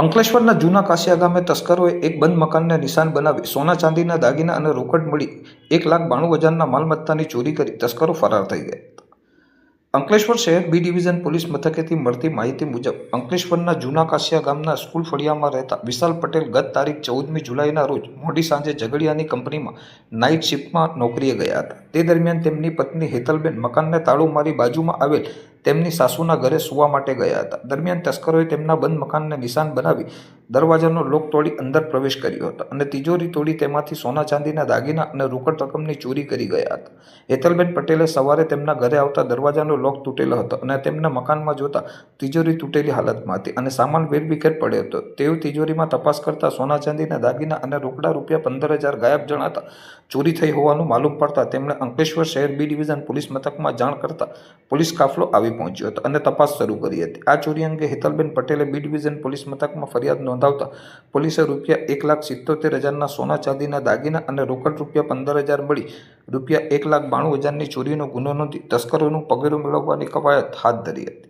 અંકલેશ્વરના જૂના કાશિયા ગામે તસ્કરોએ એક બંધ મકાનને નિશાન બનાવી સોના ચાંદીના દાગીના અને રોકડ મળી એક લાખ બાણું હજારના માલમત્તાની ચોરી કરી તસ્કરો ફરાર થઈ ગયા. અંકલેશ્વર શહેર બી ડિવિઝન પોલીસ મથકેથી મળતી માહિતી મુજબ, અંકલેશ્વરના જૂના કાશિયા ગામના સ્કૂલ ફળિયામાં રહેતા વિશાલ પટેલ ગત તારીખ ચૌદમી જુલાઈના રોજ મોડી સાંજે ઝઘડિયાની કંપનીમાં નાઇટ શિફ્ટમાં નોકરીએ ગયા હતા. તે દરમિયાન તેમની પત્ની હેતલબેન મકાનને તાળું મારી બાજુમાં આવેલ તેમની સાસુના ઘરે સૂવા માટે ગયા હતા. દરમિયાન તસ્કરોએ તેમના બંધ મકાનને નિશાન બનાવી દરવાજાનો લોક તોડી અંદર પ્રવેશ કર્યો હતો અને તિજોરી તોડી તેમાંથી સોના ચાંદીના દાગીના અને રોકડ રકમની ચોરી કરી ગયા હતા. હેતલબેન પટેલે સવારે તેમના ઘરે આવતા દરવાજાનો લોક તૂટેલો હતો અને તેમના મકાનમાં જોતા તિજોરી તૂટેલી હાલતમાં હતી અને સામાન વેરવિખેર પડ્યો હતો. તેઓ તિજોરીમાં તપાસ કરતા સોના ચાંદીના દાગીના અને રોકડા રૂપિયા પંદર હજાર ગાયબ જણાતા ચોરી થઈ હોવાનું માલુમ પડતા તેમણે અંકલેશ્વર શહેર બી ડિવિઝન પોલીસ મથકમાં જાણ કરતા પોલીસ કાફલો આવી પહોંચ્યો હતો અને તપાસ શરૂ કરી હતી. આ ચોરી અંગે હેતલબેન પટેલે બી ડિવિઝન પોલીસ મથકમાં ફરિયાદ નોંધાવતા પોલીસે રૂપિયા એક લાખ સિત્તોતેર હજારના સોના ચાંદીના દાગીના અને રોકડ રૂપિયા પંદર હજાર મળી રૂપિયા એક લાખ બાણું હજારની ચોરીનો ગુનો નોંધી તસ્કરોનું પગેરું મેળવવાની કવાયત હાથ ધરી હતી.